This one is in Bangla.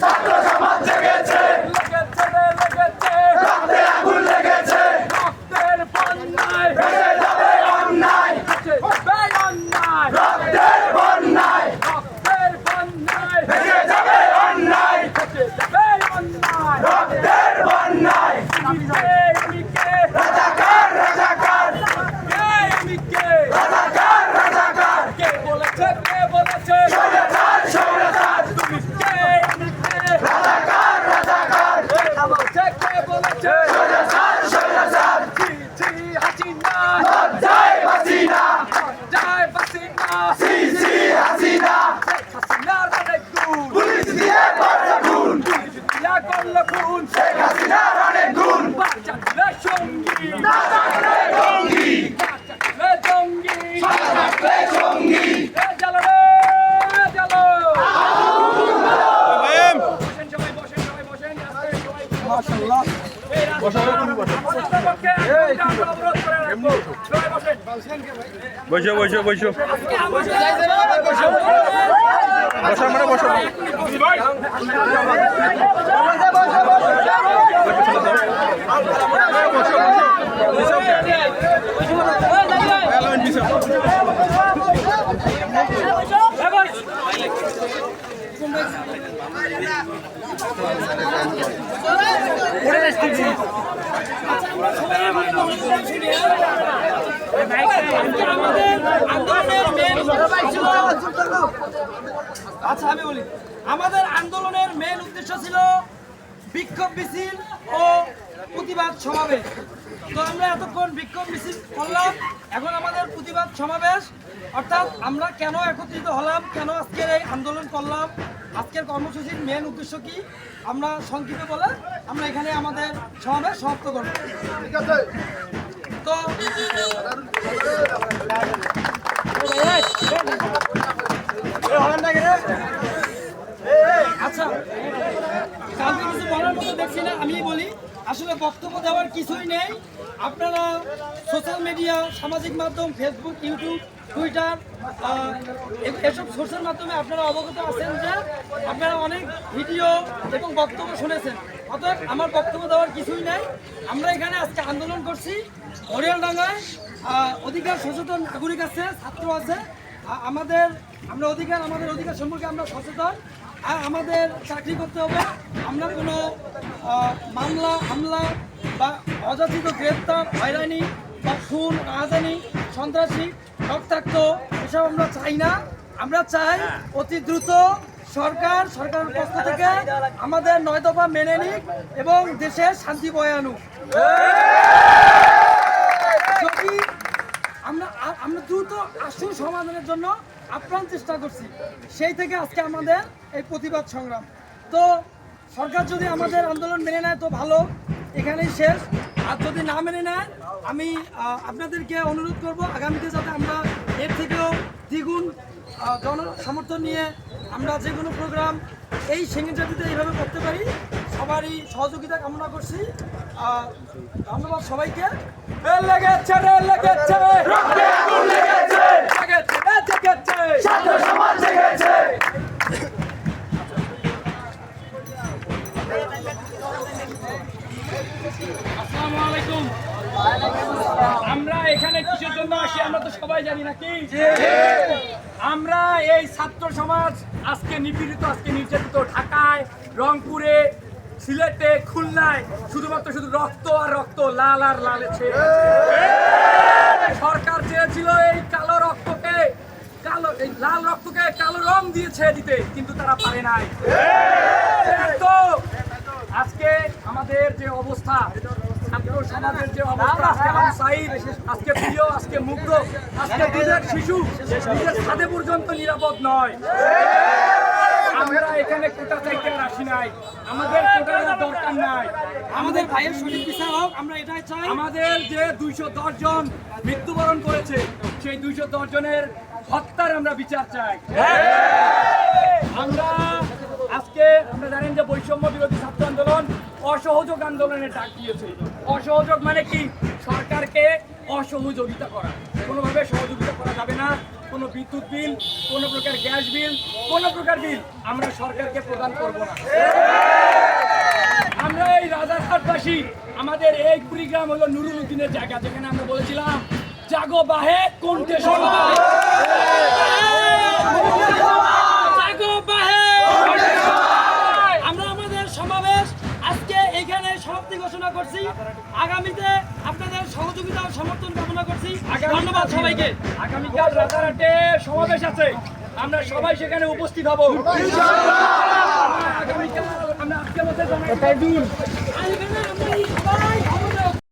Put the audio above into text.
ছাত্র সমাজ বসো বসো বসো। বসো আমরা বসো। আচ্ছা আমি বলি। আমাদের আন্দোলনের মেন উদ্দেশ্য ছিল বিক্ষোভ মিছিল ও প্রতিবাদ সমাবেশ। তো আমরা এতক্ষণ বিক্ষোভ মিছিল করলাম। এখন আমাদের প্রতিবাদ সমাবেশ। অর্থাৎ আমরা কেন একত্রিত হলাম, কেন আজকের এই আন্দোলন করলাম আজকের কর্মসূচির মেন উদ্দেশ্য কি? আমরা সংক্ষেপে বলে আমরা এখানে আমাদের সমাবেশ সমাপ্ত করব। তো আচ্ছা মতো দেখছি না বলি। আসলে বক্তব্য দেওয়ার কিছুই নেই। আপনারা সোশ্যাল মিডিয়া সামাজিক মাধ্যম ফেসবুক ইউটিউব টুইটার এসব সোর্সের মাধ্যমে আপনারা অবগত আছেন যে আপনারা অনেক ভিডিও এবং বক্তব্য শুনেছেন। অতএব আমার বক্তব্য দেওয়ার কিছুই নাই। আমরা এখানে আজকে আন্দোলন করছি। হরিয়ালডাঙ্গায় অধিকার সচেতন নাগরিক আছে, ছাত্র আছে। আমাদের, আমরা অধিকার, আমাদের অধিকার সম্পর্কে আমরা সচেতন। আর আমাদের চাকরি করতে হবে। আমরা কোনো মামলা, হামলা বা অযাচিত গ্রেপ্তার, হয়রানি বা খুন রাজধানী সন্ত্রাসী রক্তাক্ত এসব আমরা চাই না। আমরা চাই অতি দ্রুত সরকার, সরকারের পক্ষ থেকে আমাদের নয় দফা মেনে নিক এবং দেশে শান্তি বয়ে আনুক। যদি আমরা আমরা দ্রুত আসু সমাধানের জন্য আপ্রাণ চেষ্টা করছি, সেই থেকে আজকে আমাদের এই প্রতিবাদ সংগ্রাম। তো সরকার যদি আমাদের আন্দোলন মেনে নেয়, তো ভালো। এখানেই শেষ। আর যদি না মেনে নেয় আমি আপনাদেরকে অনুরোধ করব আগামীতে যাতে আমরা এর থেকেও দ্বিগুণ জন সমর্থন নিয়ে আমরা যে কোনো প্রোগ্রাম এই সেকেন্ডারিতে এইভাবে করতে পারি। সবারই সহযোগিতা কামনা করছি। ধন্যবাদ সবাইকে। আসসালামু আলাইকুম। আমরা এখানে কিসের জন্য আসি? আমরা তো সবাই জানি নাকি আমরা এই ছাত্র সমাজ আজকে নিপীড়িত আজকে নির্যাতিত ঢাকায় রংপুরে সিলেটে খুলনায় শুধুমাত্র শুধু রক্ত আর রক্ত লাল আর লালেছে সরকার চেয়েছিল এই কালো রক্তকে কালো এই লাল রক্তকে কালো রং দিয়েছে দিতে কিন্তু তারা পারে নাই। তো আজকে আমাদের যে অবস্থা ছাত্র সমাজের যে অবস্থা আজকে আবু সাইদ আজকে প্রিয় আজকে মুগ্ধ আজকে দুধের শিশু নিজের ছাদে পর্যন্ত নিরাপদ নয়। আমরা এখানে কোটা চাইতে আর আসি নাই। আমাদের কোটার দরকার নাই। আমাদের ভাইয়ের সঠিক বিচার হোক আমরা এটাই চাই। আমাদের যে দুইশো জন মৃত্যুবরণ করেছে সেই দুইশো দশ জনের হত্যার আমরা বিচার চাই। আমরা আজকে আমরা জানেন যে বৈষম্য বিরোধী ছাত্র আন্দোলন অসহযোগ আন্দোলনের ডাক দিয়েছে। অসহযোগ মানে কি? সরকারকে অসহযোগিতা করা। কোনোভাবে সহযোগিতা করা যাবে না। কোনো বিদ্যুৎ বিল, কোনো প্রকার গ্যাস বিল, কোনো প্রকার বিল আমরা সরকারকে প্রদান করব না। আমরা এই রাজারহাটবাসী, আমাদের এই কুড়িগ্রাম হলো নুরুল উদ্দিনের জায়গা, যেখানে আমরা বলেছিলাম, জাগো বাহে, কোনটে সবাই জাগো বাহে! আমরা আমাদের সমাবেশ আজকে এইখানে সমাপ্তি ঘোষণা করছি আগামীতে আপনাদের সহযোগিতা ও সমর্থন কামনা করছি সবাইকে আগামীকাল রাজারহাটে সমাবেশ আছে। আমরা সবাই সেখানে উপস্থিত হব। আগামীকাল আমরা আজকে মধ্যে